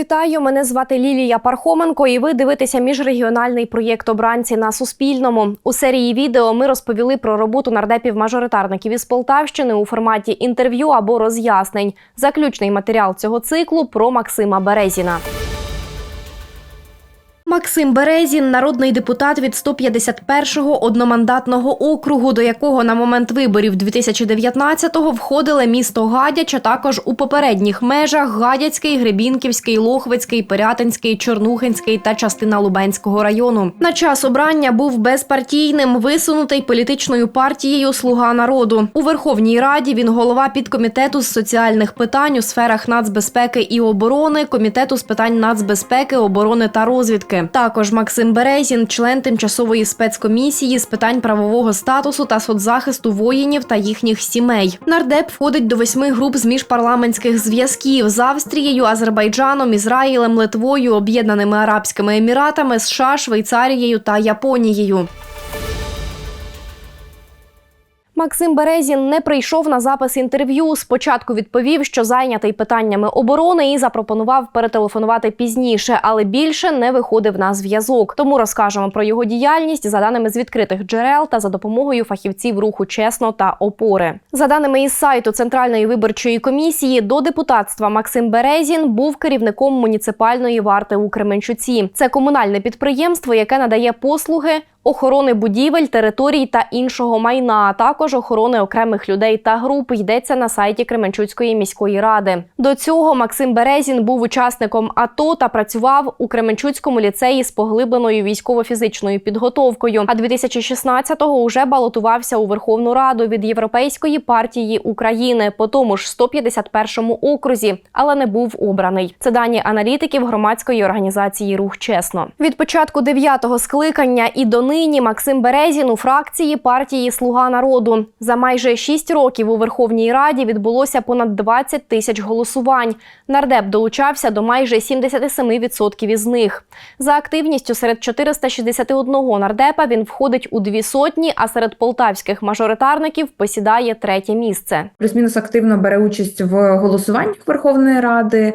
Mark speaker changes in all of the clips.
Speaker 1: Вітаю, мене звати Лілія Пархоменко, і ви дивитеся міжрегіональний проєкт обранці на Суспільному. У серії відео ми розповіли про роботу нардепів-мажоритарників із Полтавщини у форматі інтерв'ю або роз'яснень. Заключний матеріал цього циклу про Максима Березіна. Максим Березін, народний депутат від 151-го одномандатного округу, до якого на момент виборів 2019-го входили місто Гадяч, а також у попередніх межах Гадяцький, Гребінківський, Лохвицький, Пирятинський, Чорнухинський та частина Лубенського району. На час обрання був безпартійним, висунутий політичною партією Слуга народу. У Верховній Раді він голова підкомітету з соціальних питань у сферах нацбезпеки і оборони, комітету з питань нацбезпеки, оборони та розвідки. Також Максим Березін, член тимчасової спецкомісії з питань правового статусу та соцзахисту воїнів та їхніх сімей. Нардеп входить до восьми груп з міжпарламентських зв'язків з Австрією, Азербайджаном, Ізраїлем, Литвою, Об'єднаними Арабськими Еміратами, США, Швейцарією та Японією. Максим Березін не прийшов на запис інтерв'ю. Спочатку відповів, що зайнятий питаннями оборони і запропонував перетелефонувати пізніше, але більше не виходив на зв'язок. Тому розкажемо про його діяльність за даними з відкритих джерел та за допомогою фахівців руху чесно та опори. За даними із сайту Центральної виборчої комісії, до депутатства Максим Березін був керівником муніципальної варти у Кременчуці. Це комунальне підприємство, яке надає послуги охорони будівель, територій та іншого майна, а також охорони окремих людей та груп йдеться на сайті Кременчуцької міської ради. До цього Максим Березін був учасником АТО та працював у Кременчуцькому ліцеї з поглибленою військово-фізичною підготовкою. А 2016-го уже балотувався у Верховну Раду від Європейської партії України по тому ж 151-му окрузі, але не був обраний. Це дані аналітиків громадської організації Рух Чесно. Від початку дев'ятого скликання і до нині Максим Березін у фракції партії Слуга народу. За майже шість років у Верховній Раді відбулося понад 20 тисяч голосувань. Нардеп долучався до майже 77% із них. За активністю серед 461 нардепа він входить у дві сотні, а серед полтавських мажоритарників посідає третє місце.
Speaker 2: плюс-мінус активно бере участь в голосуваннях Верховної Ради.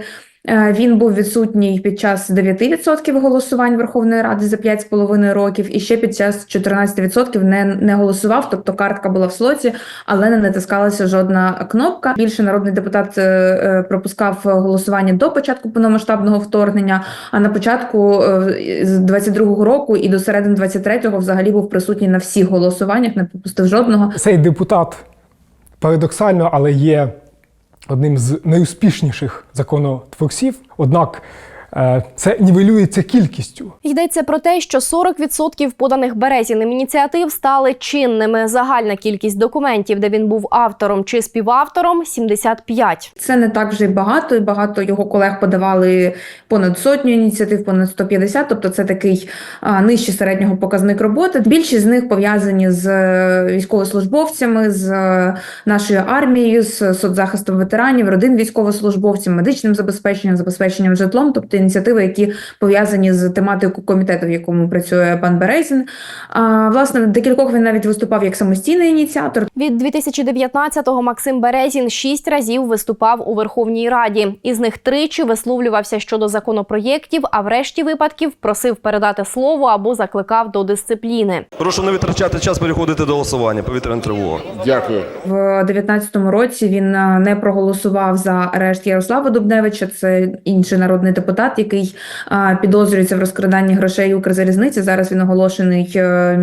Speaker 2: Е, Він був відсутній під час 9% голосувань Верховної Ради за 5,5 років, і ще під час 14% не, не голосував, тобто картка була в слоті, але не натискалася жодна кнопка. Більше народний депутат е, е, пропускав голосування до початку повномасштабного вторгнення. А на початку з 22-го року і до середини 23-го взагалі був присутній на всіх голосуваннях, не пропустив жодного.
Speaker 3: Цей депутат парадоксально, але є одним з найуспішніших законотворців. Однак це нівелюється кількістю.
Speaker 1: Йдеться про те, що 40% поданих Березіним ініціатив стали чинними. Загальна кількість документів, де він був автором чи співавтором 75.
Speaker 2: Це не так вже й багато, багато його колег подавали понад сотню ініціатив, понад 150, тобто це такий а, нижчий середнього показник роботи. Більшість з них пов'язані з е, військовослужбовцями, з е, нашою армією, з соцзахистом ветеранів, родин військовослужбовців, медичним забезпеченням, забезпеченням житлом, тобто ініціативи, які пов'язані з тематикою комітету, в якому працює пан Березін. А, власне, декількох він навіть виступав як самостійний ініціатор.
Speaker 1: Від 2019-го Максим Березін шість разів виступав у Верховній Раді. Із них тричі висловлювався щодо законопроєктів, а в решті випадків просив передати слово або закликав до дисципліни.
Speaker 4: Прошу не витрачати час, переходити до голосування. Повітряна тривога.
Speaker 5: Дякую.
Speaker 2: В 19-му році він е, не проголосував за арешт Ярослава Дубневича. Це інший народний депутат, який підозрюється в розкраданні грошей Укрзалізниці. Зараз він оголошений е,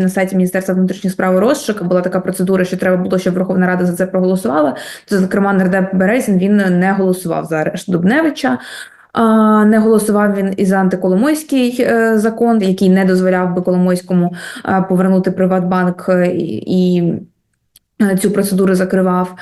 Speaker 2: на сайті Міністерства внутрішніх справ розшук. Була така процедура, що треба було, щоб Верховна Рада за це проголосувала. То, зокрема, нардеп Березін він не голосував за арешт Дубневича. Не голосував він і за антиколомойський е, закон, який не дозволяв би Коломойському е, повернути Приватбанк і. Е, Цю процедуру закривав,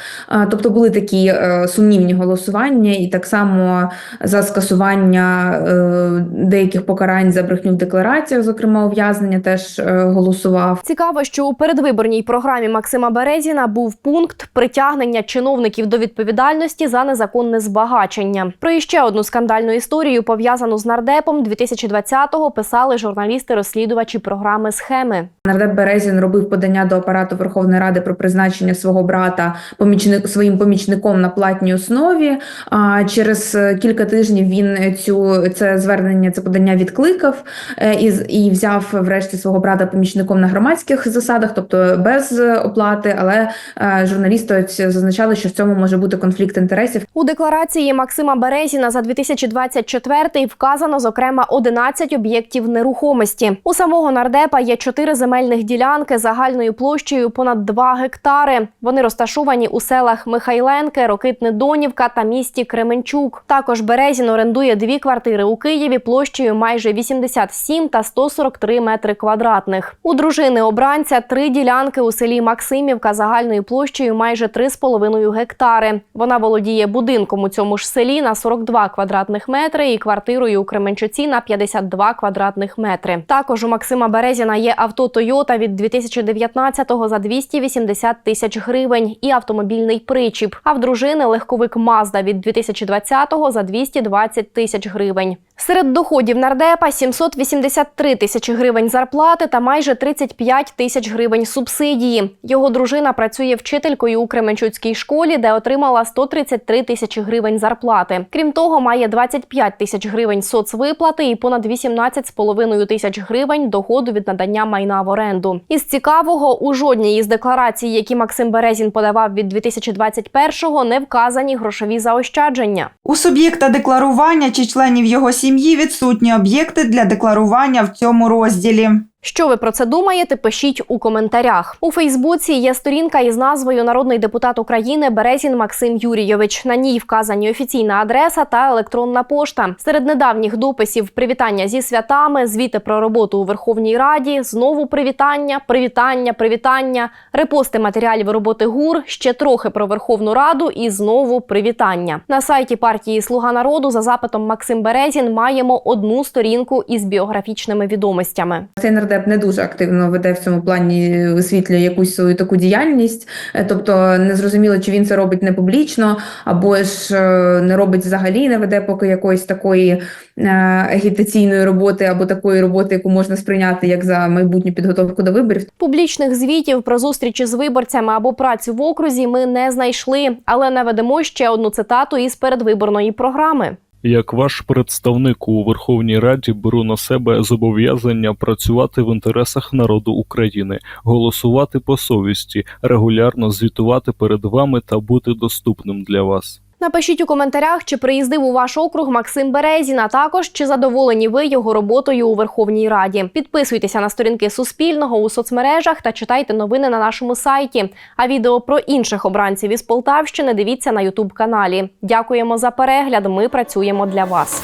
Speaker 2: тобто були такі е, сумнівні голосування, і так само за скасування е, деяких покарань за брехню в деклараціях, зокрема ув'язнення, теж е, голосував.
Speaker 1: Цікаво, що у передвиборній програмі Максима Березіна був пункт притягнення чиновників до відповідальності за незаконне збагачення. Про іще одну скандальну історію, пов'язану з нардепом, 2020-го писали журналісти-розслідувачі програми схеми.
Speaker 2: Нардеп Березін робив подання до апарату Верховної Ради про призначення призначення свого брата помічник своїм помічником на платній основі. А через е, кілька тижнів він цю це звернення, це подання відкликав е, і, і взяв врешті свого брата помічником на громадських засадах, тобто без е, оплати. Але е, журналісти зазначали, що в цьому може бути конфлікт інтересів.
Speaker 1: У декларації Максима Березіна за 2024 вказано зокрема 11 об'єктів нерухомості. У самого нардепа є чотири земельних ділянки загальною площею понад 2 гектари. Вони розташовані у селах Михайленке, Рокитне Донівка та місті Кременчук. Також Березін орендує дві квартири у Києві площею майже 87 та 143 метри квадратних. У дружини обранця три ділянки у селі Максимівка загальною площею майже 3,5 гектари. Вона володіє будинком у цьому ж селі на 42 квадратних метри і квартирою у Кременчуці на 52 квадратних метри. Також у Максима Березіна є авто Toyota від 2019-го за 280 тисяч гривень і автомобільний причіп. А в дружини легковик Мазда від 2020-го за 220 тисяч гривень. Серед доходів нардепа 783 тисячі гривень зарплати та майже 35 тисяч гривень субсидії. Його дружина працює вчителькою у Кременчуцькій школі, де отримала 133 тисячі гривень зарплати. Крім того, має 25 тисяч гривень соцвиплати і понад 18,5 тисяч гривень доходу від надання майна в оренду. Із цікавого у жодній із декларацій, які Максим Березін подавав від 2021-го, не вказані грошові заощадження.
Speaker 5: У суб'єкта декларування чи членів його сім'ї відсутні об'єкти для декларування в цьому розділі.
Speaker 1: Що ви про це думаєте? Пишіть у коментарях. У Фейсбуці є сторінка із назвою Народний депутат України Березін Максим Юрійович. На ній вказані офіційна адреса та електронна пошта. Серед недавніх дописів привітання зі святами, звіти про роботу у Верховній Раді, знову привітання, привітання, привітання, репости матеріалів роботи ГУР, ще трохи про Верховну Раду і знову привітання. На сайті партії Слуга народу за запитом Максим Березін маємо одну сторінку із біографічними відомостями.
Speaker 2: Цей не дуже активно веде в цьому плані, висвітлює якусь свою таку діяльність. Е, Тобто не зрозуміло, чи він це робить не публічно, або ж е, не робить взагалі, не веде поки якоїсь такої е, агітаційної роботи, або такої роботи, яку можна сприйняти як за майбутню підготовку до виборів.
Speaker 1: Публічних звітів про зустрічі з виборцями або працю в окрузі ми не знайшли, але наведемо ще одну цитату із передвиборної програми.
Speaker 6: Як ваш представник у Верховній Раді беру на себе зобов'язання працювати в інтересах народу України, голосувати по совісті, регулярно звітувати перед вами та бути доступним для вас.
Speaker 1: Напишіть у коментарях, чи приїздив у ваш округ Максим Березін, а також чи задоволені ви його роботою у Верховній Раді. Підписуйтеся на сторінки Суспільного у соцмережах та читайте новини на нашому сайті. А відео про інших обранців із Полтавщини дивіться на Ютуб каналі. Дякуємо за перегляд. Ми працюємо для вас.